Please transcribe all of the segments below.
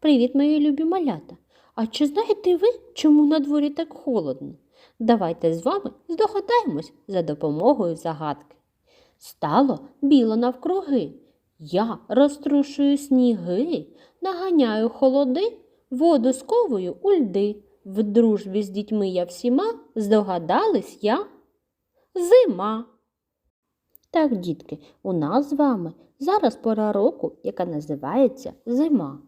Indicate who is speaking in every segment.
Speaker 1: Привіт, мої любі малята! А чи знаєте ви, чому на дворі так холодно? Давайте з вами здогадаємось за допомогою загадки. Стало біло навкруги. Я розтрушую сніги, наганяю холоди, воду сковую у льди. В дружбі з дітьми я всіма здогадались я зима. Так, дітки, у нас з вами зараз пора року, яка називається зима.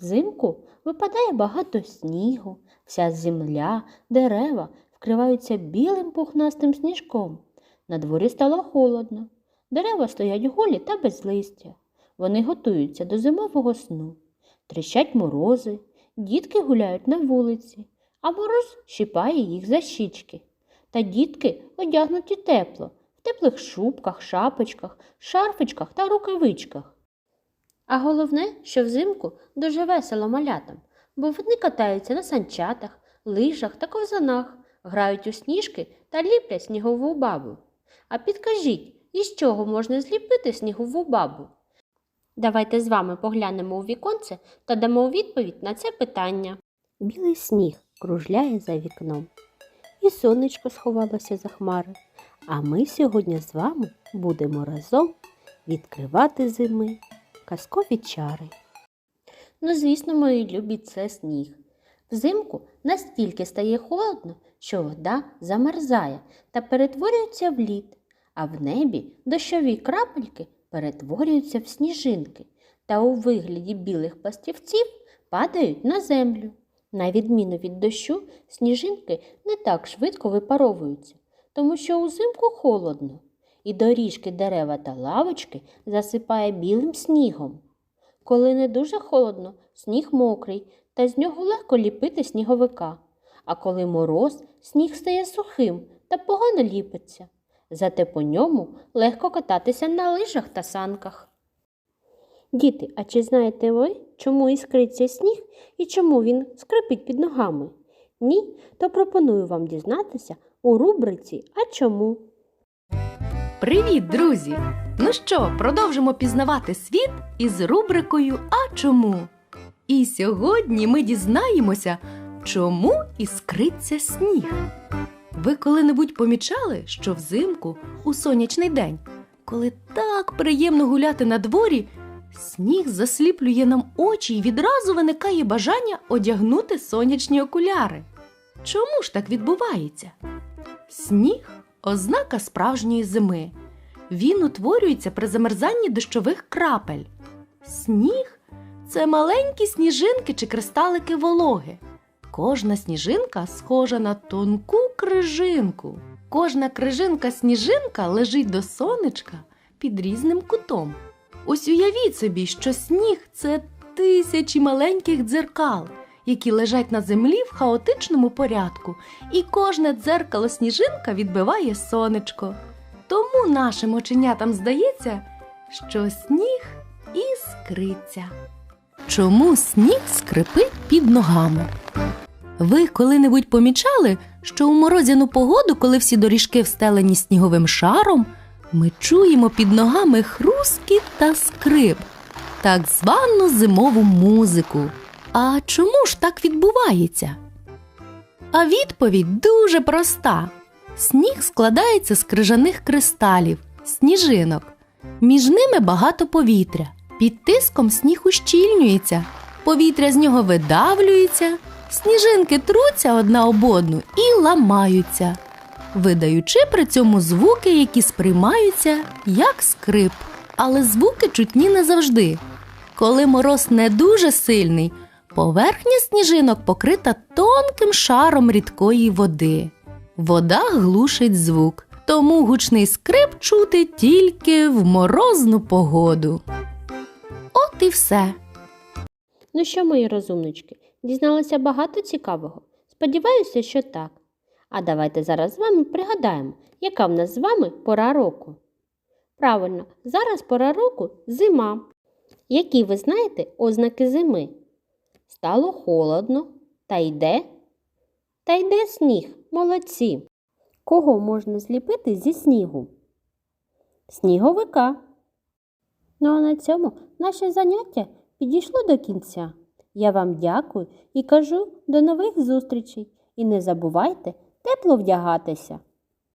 Speaker 1: Взимку випадає багато снігу, вся земля, дерева вкриваються білим пухнастим сніжком. На дворі стало холодно. Дерева стоять голі та без листя. Вони готуються до зимового сну. Тріщать морози, дітки гуляють на вулиці, а мороз щипає їх за щічки. Та дітки одягнуті тепло, в теплих шубках, шапочках, шарфичках та рукавичках. А головне, що взимку дуже весело малятам, бо вони катаються на санчатах, лижах та ковзанах, грають у сніжки та ліплять снігову бабу. А підкажіть, із чого можна зліпити снігову бабу? Давайте з вами поглянемо у віконце та дамо відповідь на це питання. Білий сніг кружляє за вікном, і сонечко сховалося за хмари. А ми сьогодні з вами будемо разом відкривати зими казкові чари. Ну, звісно, мої любі, це сніг. Взимку настільки стає холодно, що вода замерзає та перетворюється в лід, а в небі дощові крапельки перетворюються в сніжинки та у вигляді білих пластівців падають на землю. На відміну від дощу, сніжинки не так швидко випаровуються, тому що узимку холодно, і доріжки дерева та лавочки засипає білим снігом. Коли не дуже холодно, сніг мокрий, та з нього легко ліпити сніговика. А коли мороз, сніг стає сухим та погано ліпиться. Зате по ньому легко кататися на лижах та санках. Діти, а чи знаєте ви, чому іскриться сніг і чому він скрипить під ногами? Ні, то пропоную вам дізнатися у рубриці А чому?
Speaker 2: Привіт, друзі! Ну що, продовжимо пізнавати світ із рубрикою А чому? І сьогодні ми дізнаємося, чому іскриться сніг. Ви коли-небудь помічали, що взимку у сонячний день, коли так приємно гуляти на дворі, сніг засліплює нам очі і відразу виникає бажання одягнути сонячні окуляри. Чому ж так відбувається? Сніг ознака справжньої зими. Він утворюється при замерзанні дощових крапель. Сніг це маленькі сніжинки чи кристалики вологи. Кожна сніжинка схожа на тонку крижинку. Кожна крижинка-сніжинка лежить до сонечка під різним кутом. Ось уявіть собі, що сніг це тисячі маленьких дзеркал, які лежать на землі в хаотичному порядку, і кожне дзеркало сніжинка відбиває сонечко. Тому нашим оченятам здається, що сніг іскриться. Чому сніг скрипить під ногами? Ви коли-небудь помічали, що у морозяну погоду, коли всі доріжки встелені сніговим шаром, ми чуємо під ногами хрускіт та скрип, так звану зимову музику. А чому ж так відбувається? А відповідь дуже проста. Сніг складається з крижаних кристалів, сніжинок. Між ними багато повітря. Під тиском сніг ущільнюється, повітря з нього видавлюється, сніжинки труться одна об одну і ламаються, видаючи при цьому звуки, які сприймаються як скрип. Але звуки чутні не завжди. Коли мороз не дуже сильний, поверхня сніжинок покрита тонким шаром рідкої води. Вода глушить звук, тому гучний скрип чути тільки в морозну погоду. От і все.
Speaker 1: Ну що, мої розумнички, дізналися багато цікавого? Сподіваюся, що так. А давайте зараз з вами пригадаємо, яка в нас з вами пора року. Правильно, зараз пора року зима. Які ви знаєте ознаки зими? Стало холодно, та йде, та йде сніг, молодці. Кого можна зліпити зі снігу? Сніговика. Ну а на цьому наше заняття підійшло до кінця. Я вам дякую і кажу до нових зустрічей. І не забувайте тепло вдягатися.